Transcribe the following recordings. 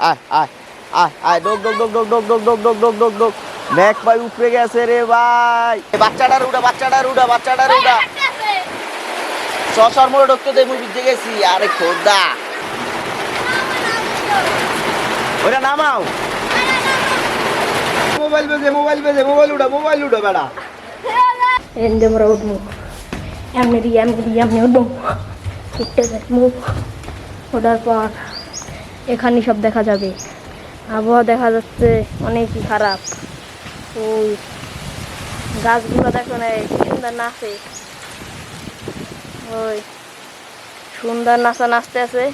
আয় আয় আয় আয় ডোক ডোক ডোক ডোক ডোক ডোক ডোক ডোক ডোক ডোক ম্যাক ভাই উপরে গেছে রে বাচ্চাটার উড়া বাচ্চাটার উড়া বাচ্চাটার উড়া সসর মোড়ে ঢুকতে গেছি আরে খোদা ওটা নামাও মোবাইল বেজে মোবাইল বেজে মোবাইল উড়া মোবাইল উড়া বেড়া এন্ডে আমরা উঠবো এমনি দিয়ে এমনি পর এখানে সব দেখা যাবে। আবহাওয়া দেখা যাচ্ছে অনেকই খারাপ। ওই গাছগুলো দেখো না সুন্দর নাচে। ওই সুন্দর নাচা নাচতে আছে।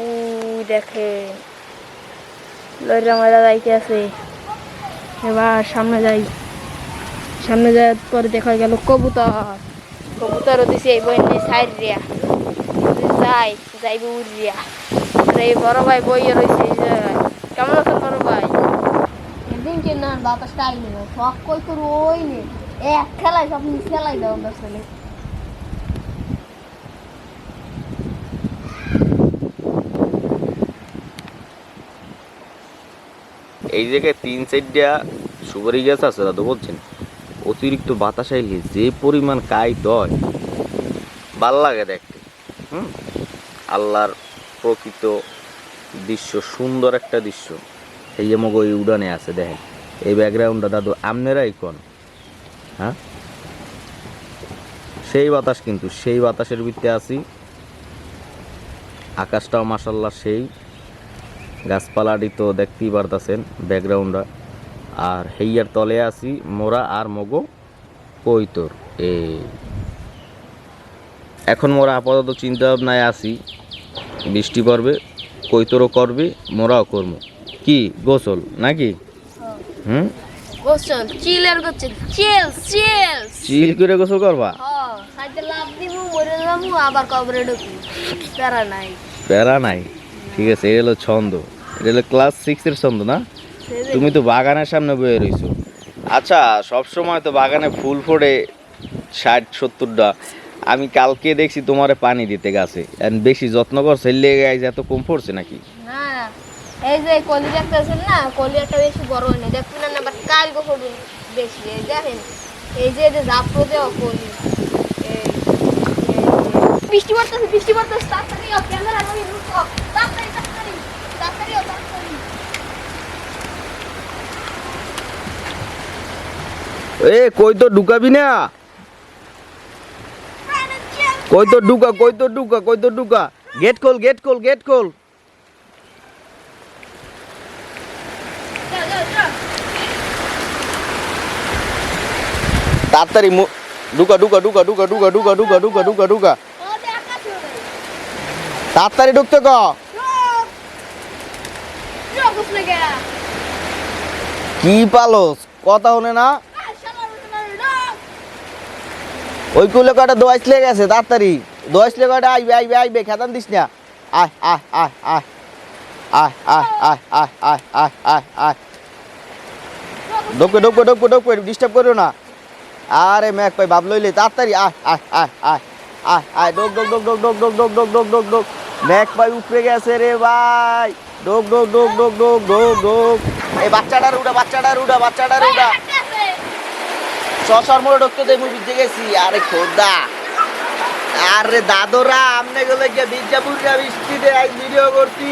ওই দেখে লইরা মারা যাইতে আছে। এবার সামনে যাই। সামনে যাওয়ার পরে দেখা গেল কবুতর। কবুতরও দিছে এই বই সাইড রিয়া যাই যাইবে উড়িয়া। আর এই বড় ভাই বইয়ে রয়েছে এই জায়গায় কেমন বড় ভাই? এদিন কে না বাতাসটা আইনি না শখ কই তোর ওই নে এক খেলায় সব নিয়ে খেলাই দাও আসলে এই জায়গায় তিন চারটা সুপারি গাছ আছে দাদু বলছেন অতিরিক্ত বাতাস আইলে যে পরিমাণ কাইট হয় ভালো লাগে দেখতে। হুম? আল্লাহর প্রকৃত দৃশ্য, সুন্দর একটা দৃশ্য। এই মগ ওই উড়ানে আছে, দেখেন। এই ব্যাকগ্রাউন্ডটা দাদু, আমনেরাই কোন? হ্যাঁ? সেই বাতাস কিন্তু, সেই বাতাসের ভিতরে আছি। আকাশটাও মাসাল্লাহ সেই। গাছপালাটি তো দেখতেই পারতাছেন ব্যাকগ্রাউন্ডটা আর হেইয়ার তলে আছি মোরা আর মগো কৈতর। এই এখন মোরা আপাতত চিন্তা ভাবনায় আছি বৃষ্টি পড়বে কৈতরও করবে মোরাও করব। কি গোসল নাকি? হুম? গোসল চিলের করছে চিল চিল। চিল করে গোসল করবা? হ্যাঁ সাইডে লাভ দিব মরে যাব আবার কবরে ঢুকি প্যারা নাই। প্যারা নাই। ঠিক আছে এটা হলো ছন্দ। এটা হলো ক্লাস সিক্সের ছন্দ না? তুমি তো বাগানের সামনে বয়ে রইছো। আচ্ছা সব সময় তো বাগানে ফুল ফোড়ে ষাট সত্তরটা। আমি কালকে দেখছি তোমারে পানি দিতে গাছে। বেশি যত্ন করছে লেগে গাইছে এত কম পড়ছে নাকি? হ্যাঁ এই যে কলি আছে না কলি একটা বেশি বড় হয় না দেখবেন না আবার কাল গোসল বেশি এই দেখেন। এই যে যে জাপড়ো দেওয়া কলি। বৃষ্টি পড়তেছে বৃষ্টি পড়তেছে তাড়াতাড়ি ক্যামেরা আমি লুকো তাড়াতাড়ি তাড়াতাড়ি তাড়াতাড়ি তাড়াতাড়ি। এ কই তো ঢুকাবি না? কই তো ঢুকা কই তো ঢুকা কই তো ঢুকা গেট খোল গেট খোল গেট খোল যাও, যাও, যাও। তাড়াতাড়ি মু- ঢুকা ঢুকা ঢুকা ঢুকা ঢুকা ঢুকা ঢুকা ঢুকা ঢুকা ঢুকা ও, দে, আকাশে ওড়ে। তাড়াতাড়ি ঢুকতে ক রোগ। রোগ উঠলে গেয়া। কি পালোস কথা হনে না আয়, শালা উঠে না, রোগ। ওই কুলে কটা দোয়াইস লেগে গেছে তাড়াতাড়ি দোয়াইস লেগে কটা আইবে আইবে আইবে খেতাম দিস না আয় আয় আয় আয় আয় আয় আয় আয় আয় আয় আয় আয় ঢোকো ঢোকো ঢোকো ডিস্টার্ব করো না আরে ম্যাক ভাই ভাব লইলে তাড়াতাড়ি আয় আয় আয় ডোক ডোক ডোক ডোক ডোক ডোক ডোক ডোক ডোক ডোক ডোক ম্যাক ভাই উপরে গেছে রে ভাই ডোক ডোক ডোক ডোক ডোক ডোক ডোক এই বাচ্চাটার উড়া বাচ্চাটার উড়া বাচ্চাটার উড়া সসর মোড়ে ঢুকতে দেই, মুই বিজে গেছি। আরে খোদা। আরে দাদরা, আমনে গেলে গিয়ে বিজাপুরিয়া বৃষ্টিতে আজ ভিডিও করছি।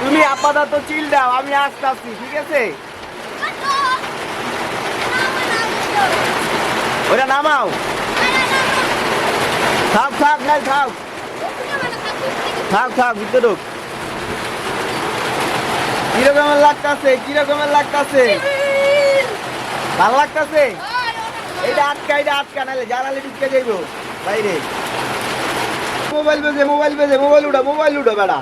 তুমি আপাতত চিল দাও, আমি আসতে আসছি ঠিক আছে? ওটা নামাও। থাক থাক নাই থাক। থাক থাক, ভিতরে ঢুক। কিরকমের লাগতেছে, কিরকমের লাগতাছে? ভালো লাগতাছে? এইটা আটকা এইটা আটকা নাহলে জানালে ঢুকে যাইব। বাইরে। মোবাইল বেজে মোবাইল বেজে মোবাইল উঠা মোবাইল উঠা বেড়া।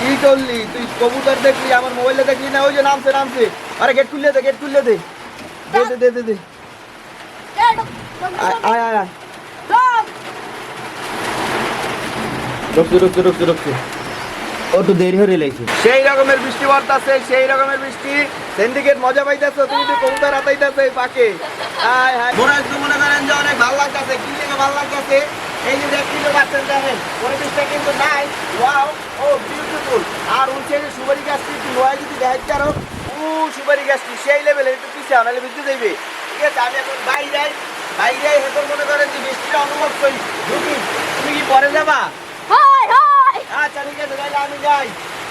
কি করলি? তুই কবুতর দেখলি আমার মোবাইলে দেখলি না? ওই যে নামছে নামছে। আরে গেট খুললে দে গেট খুললে দে। দে দে দে দে দে। আয় আয় আয় আয়। রুকছে রুকছে রুকছে তো দেরি হয়ে লেগেছে সেই রকমের বৃষ্টি বর্তাছে সেই রকমের বৃষ্টি। সিন্ডিকেট মজা পাইতেছো, তুমি তো কবুতর হাতাইতেছো এই পাকে। হায় হায়। মনে একটু মনে করেন যে অনেক ভালো লাগতেছে, কি লেগে ভালো লাগতেছে। এই যে দেখতে পাচ্ছেন দেখেন, পরিবেশটা কিন্তু নাই ওয়াও ও বিউটিফুল আর উঠছে যে সুপারি গাছটি, একটু লোয়া যদি দেখতে আরও ও, সুপারি গাছটি, সেই লেভেলে একটু পিছিয়ে নাহলে বিদ্যুৎ দেবে। ঠিক আছে, আমি এখন বাইরে বাইরে এখন মনে করেন যে বৃষ্টিটা অনুভব করি। ঢুকি, তুমি কি পরে যাবা? namin guys.